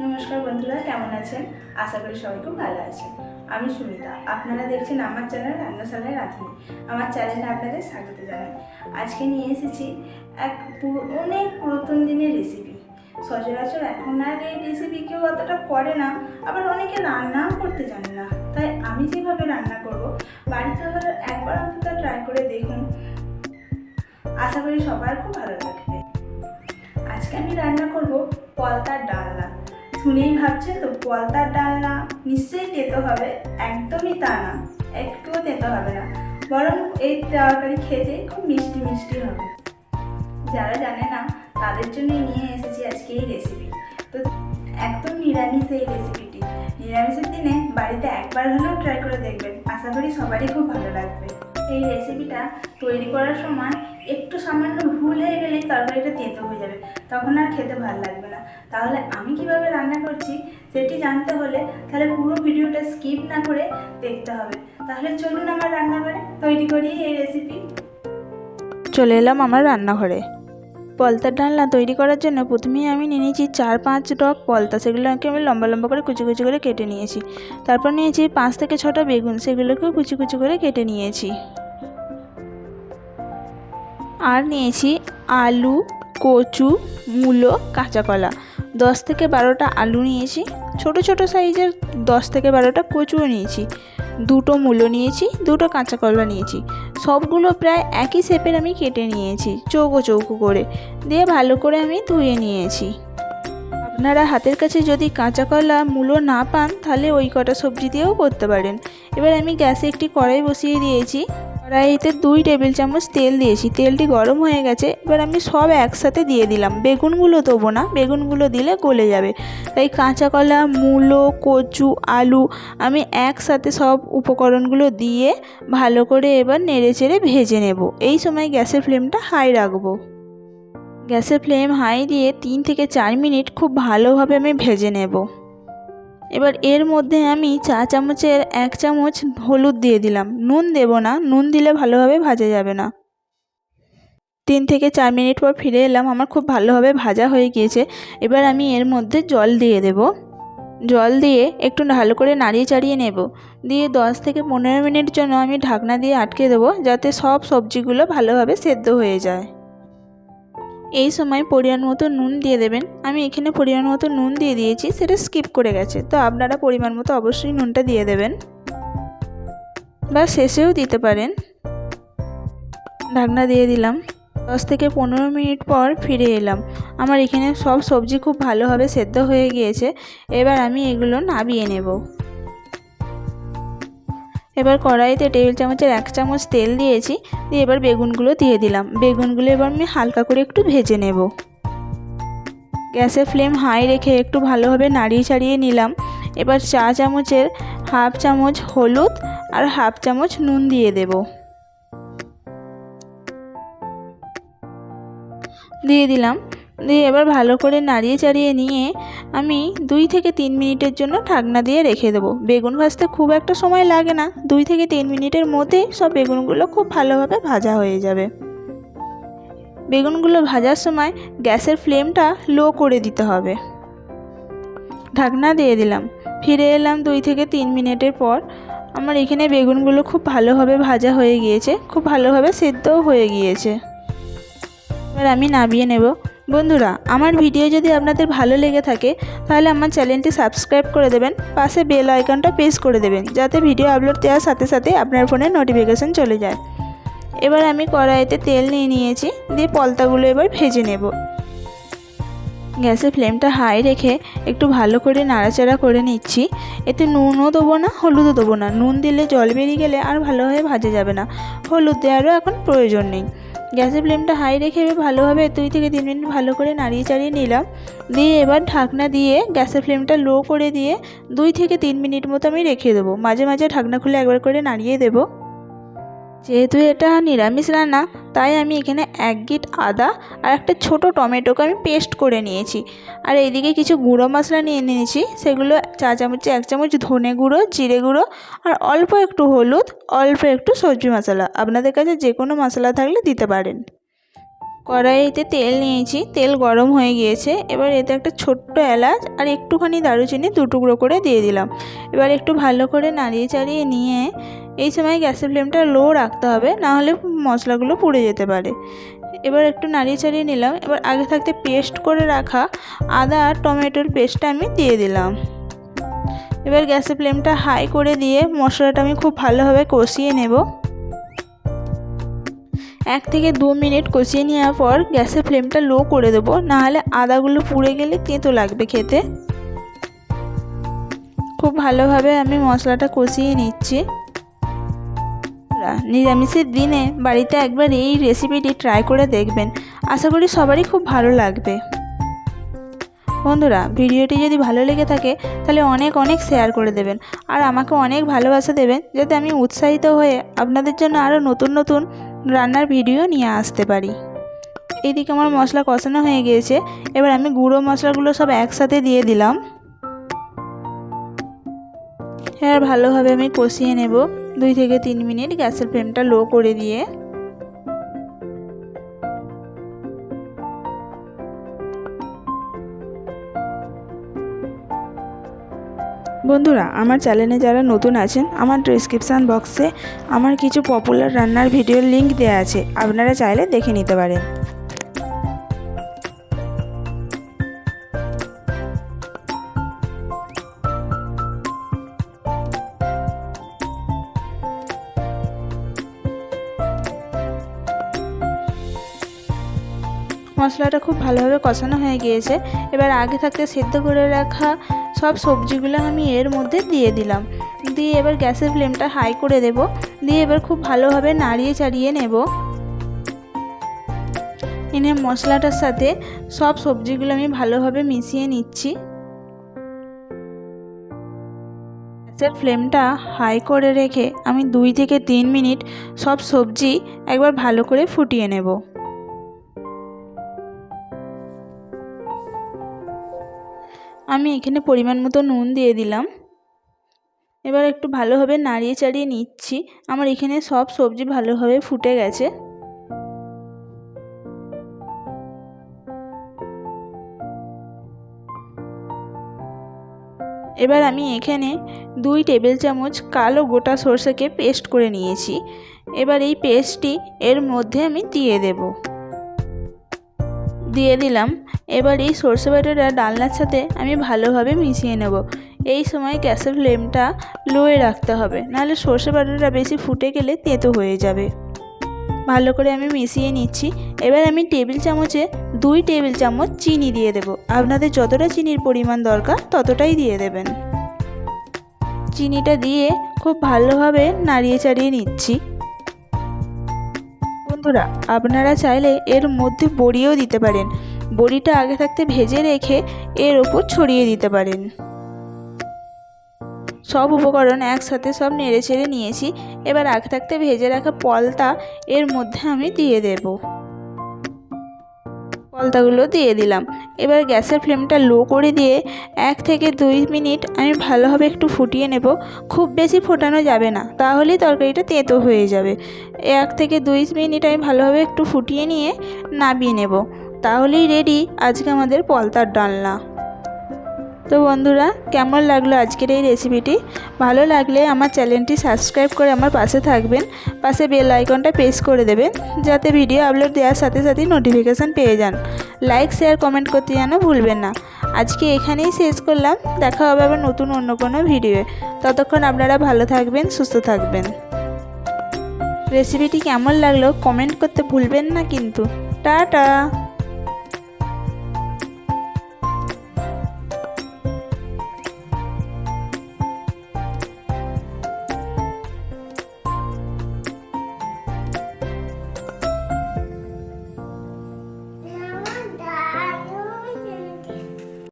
নমস্কার বন্ধুরা, কেমন আছেন? আশা করি সবাই খুব ভালো আছেন। আমি সুমিতা, আপনারা দেখছেন আমার চ্যানেল রান্নাশালায় রাঁধুনি। আমার চ্যানেলে আপনাদের স্বাগত জানাই। আজকে নিয়ে এসেছি এক অনেক পুরাতন দিনের রেসিপি সচরাচর এখন আর এই রেসিপি কেউ অতটা করে না, আবার অনেকে রান্নাও করতে জানে না। তাই আমি যেভাবে রান্না করব, বাড়িতে একবার অন্তত ট্রাই করে দেখুন। আশা করি সবার খুব ভালো লাগবে। আজকে আমি রান্না করব পলতার ডালনা। শুনেই ভাবছে, তো পলতার ডালনা নিশ্চয়ই তেতো হবে? একদমই তা না, একটুও তেতো হবে না। বরং এই তরকারি খেতে খুব মিষ্টি মিষ্টি হবে। যারা জানে না, তাদের জন্যই নিয়ে এসেছি আজকে এই রেসিপি তো একদম নিরামিষ এই রেসিপিটি নিরামিষের দিনে বাড়িতে একবার হলেও ট্রাই করে দেখবেন। আশা করি সবারই খুব ভালো লাগবে। এই রেসিপিটা তৈরি করার সময় একটু সামান্য ভুল হয়ে গেলেই তরকারিটা তেতো হয়ে যাবে। তখন আর খেতে ভালো লাগবে না। তাহলে আমি কীভাবে রান্না করছি সেটি জানতে হলে তাহলে পুরো ভিডিওটা স্কিপ না করে দেখতে হবে। তাহলে চলুন আমার রান্নাঘরে তৈরি করি এই রেসিপি চলে এলাম আমার রান্নাঘরে। পলতার ডালনা তৈরি করার জন্য প্রথমেই আমি নিয়ে নিয়েছি চার পাঁচ ডগ পলতা। সেগুলোকে আমি লম্বা লম্বা করে কুচি কুচি করে কেটে নিয়েছি। তারপর নিয়েছি পাঁচ থেকে ছটা বেগুন। সেগুলোকেও কুচি কুচি করে কেটে নিয়েছি। আর নিয়েছি আলু, কচু, মূলো, কাঁচা কলা। দশ থেকে বারোটা আলু নিয়েছি। ছোট ছোট সাইজের দশ থেকে বারোটা কচুও নিয়েছি। দুটো মূলো নিয়েছি, দুটো কাঁচা কলা নিয়েছি। সবগুলো প্রায় একই শেপের আমি কেটে নিয়েছি, চৌকো চৌকো করে। দিয়ে ভালো করে আমি ধুয়ে নিয়েছি। আপনারা হাতের কাছে যদি কাঁচা কলা, মূলো না পান, তাহলে ওই কটা সবজি দিয়েও করতে পারেন। এবার আমি গ্যাসে একটি কড়াই বসিয়ে দিয়েছি। কড়াইতে দুই টেবিল চামচ তেল দিয়েছি। তেলটি গরম হয়ে গেছে, এবার আমি সব একসাথে দিয়ে দিলাম। বেগুনগুলো দেবো না, বেগুনগুলো দিলে গলে যাবে। তাই কাঁচা কলা, মূলো, কচু, আলু আমি একসাথে সব উপকরণগুলো দিয়ে ভালো করে এবার নেড়ে চেড়ে ভেজে নেব। এই সময় গ্যাসের ফ্লেমটা হাই রাখব। গ্যাসের ফ্লেম হাই দিয়ে তিন থেকে চার মিনিট খুব ভালোভাবে আমি ভেজে নেব। এবার এর মধ্যে আমি চা চামচের এক চামচ হলুদ দিয়ে দিলাম। নুন দেব না, নুন দিলে ভালোভাবে ভাজা যাবে না। তিন থেকে চার মিনিট পর ফিরে এলাম, আমার খুব ভালোভাবে ভাজা হয়ে গিয়েছে। এবার আমি এর মধ্যে জল দিয়ে দেব। জল দিয়ে একটু ভালো করে নাড়িয়ে চাড়িয়ে নেব। দিয়ে দশ থেকে পনেরো মিনিট জন্য আমি ঢাকনা দিয়ে আটকে দেবো, যাতে সব সবজিগুলো ভালোভাবে সেদ্ধ হয়ে যায়। এই সময় পরিমাণ মতো নুন দিয়ে দেবেন। আমি এখানে পরিমাণ মতো নুন দিয়ে দিয়েছি, সেটা স্কিপ করে গেছে। তো আপনারা পরিমাণ মতো অবশ্যই নুনটা দিয়ে দেবেন। বা শেষেও দিতে পারেন। ঢাকনা দিয়ে দিলাম। দশ থেকে পনেরো মিনিট পর ফিরে এলাম। আমার এখানে সব সবজি খুব ভালোভাবে সেদ্ধ হয়ে গিয়েছে। এবার আমি এগুলো নাবিয়ে নেব। এবার কড়াইতে টেবিল চামচের এক চামচ তেল দিয়েছি, দিয়ে এবার বেগুনগুলো দিয়ে দিলাম। বেগুনগুলো এবার আমি হালকা করে একটু ভেজে নেব। গ্যাসের ফ্লেম হাই রেখে একটু ভালোভাবে নাড়িয়ে চাড়িয়ে নিলাম। এবার চা চামচের হাফ চামচ হলুদ আর হাফ চামচ নুন দিয়ে দেব। দিয়ে দিলাম। দিয়ে এবার ভালো করে নাড়িয়ে চাড়িয়ে নিয়ে আমি দুই থেকে তিন মিনিটের জন্য ঢাকনা দিয়ে রেখে দেবো। বেগুন ভাজতে খুব একটা সময় লাগে না। দুই থেকে তিন মিনিটের মধ্যেই সব বেগুনগুলো খুব ভালোভাবে ভাজা হয়ে যাবে। বেগুনগুলো ভাজার সময় গ্যাসের ফ্লেমটা লো করে দিতে হবে। ঢাকনা দিয়ে দিলাম। ফিরে এলাম দুই থেকে তিন মিনিটের পর। আমার এখানে বেগুনগুলো খুব ভালোভাবে ভাজা হয়ে গিয়েছে। খুব ভালোভাবে সেদ্ধও হয়ে গিয়েছে। এবার আমি নামিয়ে নেব। বন্ধুরা, আমার ভিডিও যদি আপনাদের ভালো লেগে থাকে, তাহলে আমার চ্যানেলটি সাবস্ক্রাইব করে দেবেন, পাশে বেল আইকনটা প্রেস করে দেবেন, যাতে ভিডিও আপলোড দেওয়ার সাথে সাথে আপনার ফোনে নোটিফিকেশান চলে যায়। এবার আমি কড়াইতে তেল নিয়ে নিয়েছি, দিয়ে পলতাগুলো এবার ভেজে নেব। গ্যাসের ফ্লেমটা হাই রেখে একটু ভালো করে নাড়াচাড়া করে নিচ্ছি। এতে নুনও দেবো না, হলুদও দেবো না। নুন দিলে জল বেরিয়ে গেলে আর ভালোভাবে ভাজা যাবে না। হলুদ দেওয়ারও এখন প্রয়োজন নেই। গ্যাসের ফ্লেমটা হাই রেখে ভালোভাবে দুই থেকে তিন মিনিট ভালো করে নাড়িয়ে চাড়িয়ে নিলাম। দিয়ে এবার ঢাকনা দিয়ে গ্যাসের ফ্লেমটা লো করে দিয়ে দুই থেকে তিন মিনিট মতো আমি রেখে দেবো। মাঝে মাঝে ঢাকনা খুলে একবার করে নাড়িয়ে দেবো। যেহেতু এটা নিরামিষ রান্না, তাই আমি এখানে এক গিট আদা আর একটা ছোট টমেটোকে আমি পেস্ট করে নিয়েছি। আর এইদিকে কিছু গুঁড়ো মশলা নিয়ে নিয়েছি, সেগুলো চা চামচে এক চামচ ধনে গুঁড়ো, জিরে গুঁড়ো আর অল্প একটু হলুদ, অল্প একটু সবজি মশলা। আপনাদের কাছে যে কোনো মশলা থাকলে দিতে পারেন। কড়াইতে তেল নিয়েছি, তেল গরম হয়ে গিয়েছে। এবার এতে একটা ছোট্ট এলাচ আর একটুখানি দারুচিনি দু টুকরো করে দিয়ে দিলাম। এবার একটু ভালো করে নাড়িয়ে চাড়িয়ে নিয়ে এই সময় গ্যাসের ফ্লেমটা লো রাখতে হবে, না হলে মশলাগুলো পুড়ে যেতে পারে। এবার একটু নাড়িয়ে চাড়িয়ে নিলাম। এবার আগে থাকতে পেস্ট করে রাখা আদা আর টমেটোর পেস্টটা আমি দিয়ে দিলাম। এবার গ্যাসের ফ্লেমটা হাই করে দিয়ে মশলাটা আমি খুব ভালোভাবে কষিয়ে নেব। এক থেকে দু মিনিট কষিয়ে নেওয়ার পর গ্যাসের ফ্লেমটা লো করে দেবো নাহলে আদাগুলো পুড়ে গেলে তেঁতো লাগবে খেতে। খুব ভালোভাবে আমি মশলাটা কষিয়ে নিচ্ছি। নিরামিষের দিনে বাড়িতে একবার এই রেসিপিটি ট্রাই করে দেখবেন। আশা করি সবারই খুব ভালো লাগবে। বন্ধুরা, ভিডিওটি যদি ভালো লেগে থাকে, তাহলে অনেক অনেক শেয়ার করে দেবেন। আর আমাকে অনেক ভালোবাসা দেবেন, যাতে আমি উৎসাহিত হয়ে আপনাদের জন্য আরও নতুন নতুন রান্নার ভিডিও নিয়ে আসতে পারি। এদিকে আমার মশলা কষানো হয়ে গিয়েছে। এবার আমি গুঁড়ো মশলাগুলো সব একসাথে দিয়ে দিলাম। এবার ভালোভাবে আমি কষিয়ে নেব। দুই থেকে তিন মিনিট গ্যাসের ফ্লেমটা লো করে দিয়ে বন্ধুরা, আমার চ্যানেলে যারা নতুন আছেন, আমার ডিসক্রিপশান বক্সে আমার কিছু পপুলার রান্নার ভিডিওর লিঙ্ক দেওয়া আছে। আপনারা চাইলে দেখে নিতে পারেন। মশলাটা খুব ভালোভাবে কষানো হয়ে গিয়েছে। এবার আগে থাকতে সেদ্ধ করে রাখা সব সবজিগুলো আমি এর মধ্যে দিয়ে দিলাম। দিয়ে এবার গ্যাসের ফ্লেমটা হাই করে দেব। দিয়ে এবার খুব ভালোভাবে নাড়িয়ে চাড়িয়ে নেব। এনে মশলাটার সাথে সব সবজিগুলো আমি ভালোভাবে মিশিয়ে নিচ্ছি। গ্যাসের ফ্লেমটা হাই করে রেখে আমি দুই থেকে তিন মিনিট সব সবজি একবার ভালো করে ফুটিয়ে নেব। আমি এখানে পরিমাণ মতো নুন দিয়ে দিলাম। এবার একটু ভালোভাবে নাড়িয়ে চাড়িয়ে নিচ্ছি। আমার এখানে সব সবজি ভালোভাবে ফুটে গেছে। এবার আমি এখানে দুই টেবিল চামচ কালো গোটা সর্ষেকে পেস্ট করে নিয়েছি। এবার এই পেস্টটি এর মধ্যে আমি দিয়ে দেবো। দিয়ে দিলাম এবার এই সর্ষে বাটাটা ডালনার সাথে আমি ভালোভাবে মিশিয়ে নেব। এই সময় গ্যাসের ফ্লেমটা লোয়ে রাখতে হবে, নাহলে সর্ষে বাটাটা বেশি ফুটে গেলে তেঁতো হয়ে যাবে। ভালো করে আমি মিশিয়ে নিচ্ছি। এবার আমি টেবিল চামচে দুই টেবিল চামচ চিনি দিয়ে দেব। আপনাদের যতটা চিনির পরিমাণ দরকার ততটাই দিয়ে দেবেন। চিনিটা দিয়ে খুব ভালোভাবে নাড়িয়ে চাড়িয়ে নিচ্ছি। বন্ধুরা, আপনারা চাইলে এর মধ্যে বড়িও দিতে পারেন। বড়িটা আগে থাকতে ভেজে রেখে এর ওপর ছড়িয়ে দিতে পারেন। সব উপকরণ একসাথে সব নেড়ে ছেড়ে নিয়েছি। এবার আগে থাকতে ভেজে রাখা পলতা এর মধ্যে আমি দিয়ে দেব। পলতাগুলো দিয়ে দিলাম। এবার গ্যাসের ফ্লেমটা লো করে দিয়ে এক থেকে দুই মিনিট আমি ভালোভাবে একটু ফুটিয়ে নেব। খুব বেশি ফোটানো যাবে না, তাহলেই তরকারিটা তেঁতো হয়ে যাবে। এক থেকে দুই মিনিট আমি ভালোভাবে একটু ফুটিয়ে নিয়ে নামিয়ে নেব। তাহলেই রেডি আজকে আমাদের পলতার ডালনা। তো বন্ধুরা, কেমন লাগল আজকের এই রেসিপিটি ভালো লাগলে আমার চ্যানেলটি সাবস্ক্রাইব করে আমার পাশে থাকবেন। পাশে বেল আইকনটা প্রেস করে দেবেন, যাতে ভিডিও আপলোড দেওয়ার সাথে সাথে নোটিফিকেশান পেয়ে যান। লাইক শেয়ার কমেন্ট করতে যেন ভুলবেন না। আজকে এখানেই শেষ করলাম। দেখা হবে আবার নতুন অন্য কোনো ভিডিওয়ে ততক্ষণ আপনারা ভালো থাকবেন, সুস্থ থাকবেন। রেসিপিটি কেমন লাগল কমেন্ট করতে ভুলবেন না কিন্তু। টাটা!